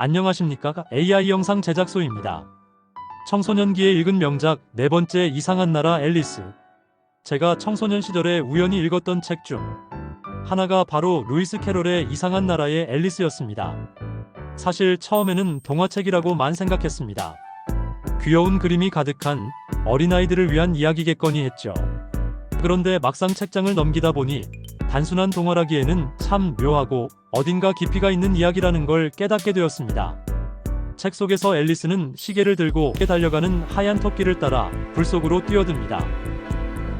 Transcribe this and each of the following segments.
안녕하십니까? AI 영상 제작소입니다. 청소년기에 읽은 명작 네 번째 이상한 나라 앨리스. 제가 청소년 시절에 우연히 읽었던 책 중 하나가 바로 루이스 캐롤의 이상한 나라의 앨리스였습니다. 사실 처음에는 동화책이라고만 생각했습니다. 귀여운 그림이 가득한 어린아이들을 위한 이야기겠거니 했죠. 그런데 막상 책장을 넘기다 보니 단순한 동화라기에는 참 묘하고 어딘가 깊이가 있는 이야기라는 걸 깨닫게 되었습니다. 책 속에서 앨리스는 시계를 들고 달려가는 하얀 토끼를 따라 불 속으로 뛰어듭니다.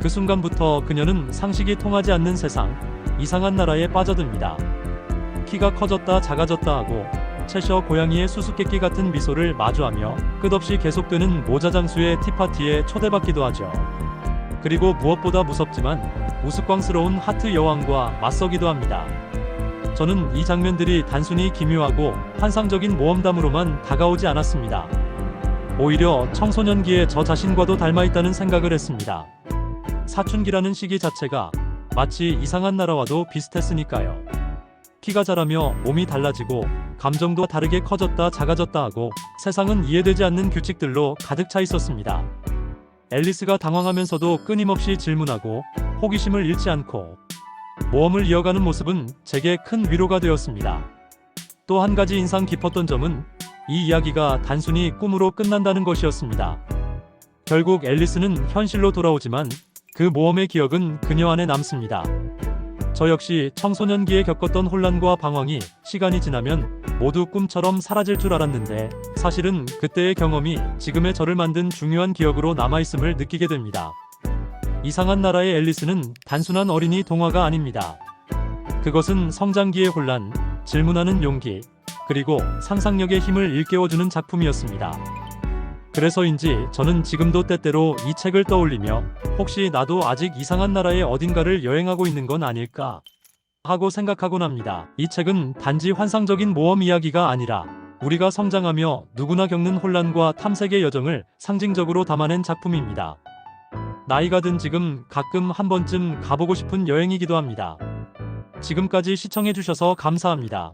그 순간부터 그녀는 상식이 통하지 않는 세상, 이상한 나라에 빠져듭니다. 키가 커졌다 작아졌다 하고 채셔 고양이의 수수께끼 같은 미소를 마주하며 끝없이 계속되는 모자장수의 티파티에 초대받기도 하죠. 그리고 무엇보다 무섭지만 우스꽝스러운 하트 여왕과 맞서기도 합니다. 저는 이 장면들이 단순히 기묘하고 환상적인 모험담으로만 다가오지 않았습니다. 오히려 청소년기에 저 자신과도 닮아있다는 생각을 했습니다. 사춘기라는 시기 자체가 마치 이상한 나라와도 비슷했으니까요. 키가 자라며 몸이 달라지고 감정도 다르게 커졌다 작아졌다 하고 세상은 이해되지 않는 규칙들로 가득 차 있었습니다. 앨리스가 당황하면서도 끊임없이 질문하고 호기심을 잃지 않고 모험을 이어가는 모습은 제게 큰 위로가 되었습니다. 또 한 가지 인상 깊었던 점은 이 이야기가 단순히 꿈으로 끝난다는 것이었습니다. 결국 앨리스는 현실로 돌아오지만 그 모험의 기억은 그녀 안에 남습니다. 저 역시 청소년기에 겪었던 혼란과 방황이 시간이 지나면 모두 꿈처럼 사라질 줄 알았는데 사실은 그때의 경험이 지금의 저를 만든 중요한 기억으로 남아있음을 느끼게 됩니다. 이상한 나라의 앨리스는 단순한 어린이 동화가 아닙니다. 그것은 성장기의 혼란, 질문하는 용기, 그리고 상상력의 힘을 일깨워주는 작품이었습니다. 그래서인지 저는 지금도 때때로 이 책을 떠올리며 혹시 나도 아직 이상한 나라의 어딘가를 여행하고 있는 건 아닐까 하고 생각하곤 합니다. 이 책은 단지 환상적인 모험 이야기가 아니라 우리가 성장하며 누구나 겪는 혼란과 탐색의 여정을 상징적으로 담아낸 작품입니다. 나이가 든 지금 가끔 한 번쯤 가보고 싶은 여행이기도 합니다. 지금까지 시청해주셔서 감사합니다.